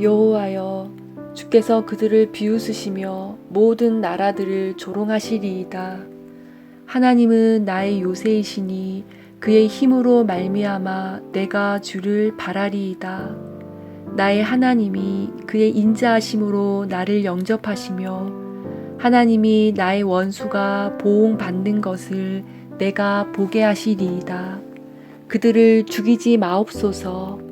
여호와여 주께서 그들을 비웃으시며 모든 나라들을 조롱하시리이다. 하나님은 나의 요새이시니 그의 힘으로 말미암아 내가 주를 바라리이다. 나의 하나님이 그의 인자하심으로 나를 영접하시며 하나님이 나의 원수가 보응받는 것을 내가 보게 하시리이다. 그들을 죽이지 마옵소서.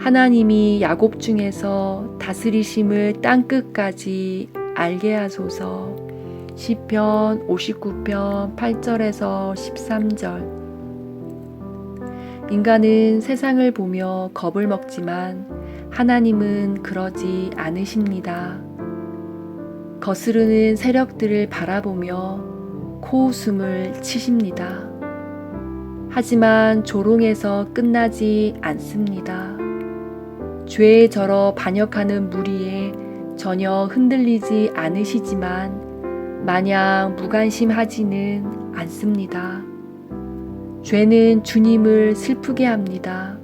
하나님이 야곱 중에서 다스리심을 땅 끝까지 알게 하소서. 시편 59편 8절에서 13절. 인간은 세상을 보며 겁을 먹지만 하나님은 그러지 않으십니다. 거스르는 세력들을 바라보며 코웃음을 치십니다. 하지만 조롱에서 끝나지 않습니다. 죄에 절어 반역하는 무리에 전혀 흔들리지 않으시지만 마냥 무관심하지는 않습니다. 죄는 주님을 슬프게 합니다.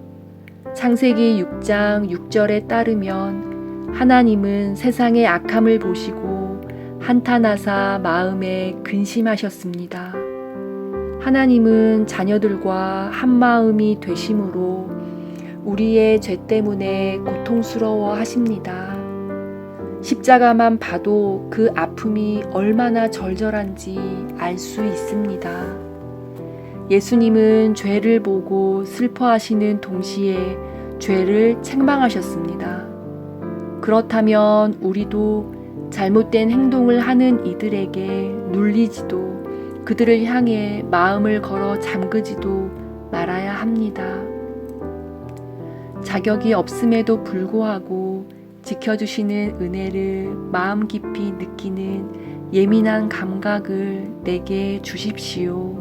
창세기 6장 6절에 따르면 하나님은 세상의 악함을 보시고 한탄하사 마음에 근심하셨습니다. 하나님은 자녀들과 한 마음이 되심으로 우리의 죄 때문에 고통스러워 하십니다. 십자가만 봐도 그 아픔이 얼마나 절절한지 알 수 있습니다. 예수님은 죄를 보고 슬퍼하시는 동시에 죄를 책망하셨습니다. 그렇다면 우리도 잘못된 행동을 하는 이들에게 눌리지도 그들을 향해 마음을 걸어 잠그지도 말아야 합니다. 자격이 없음에도 불구하고 지켜주시는 은혜를 마음 깊이 느끼는 예민한 감각을 내게 주십시오.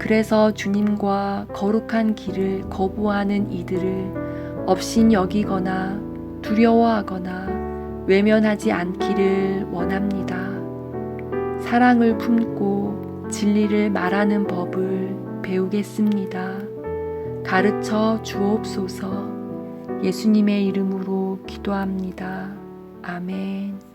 그래서 주님과 거룩한 길을 거부하는 이들을 업신 여기거나 두려워하거나 외면하지 않기를 원합니다. 사랑을 품고 진리를 말하는 법을 배우겠습니다. 가르쳐 주옵소서 예수님의 이름으로 기도합니다. 아멘.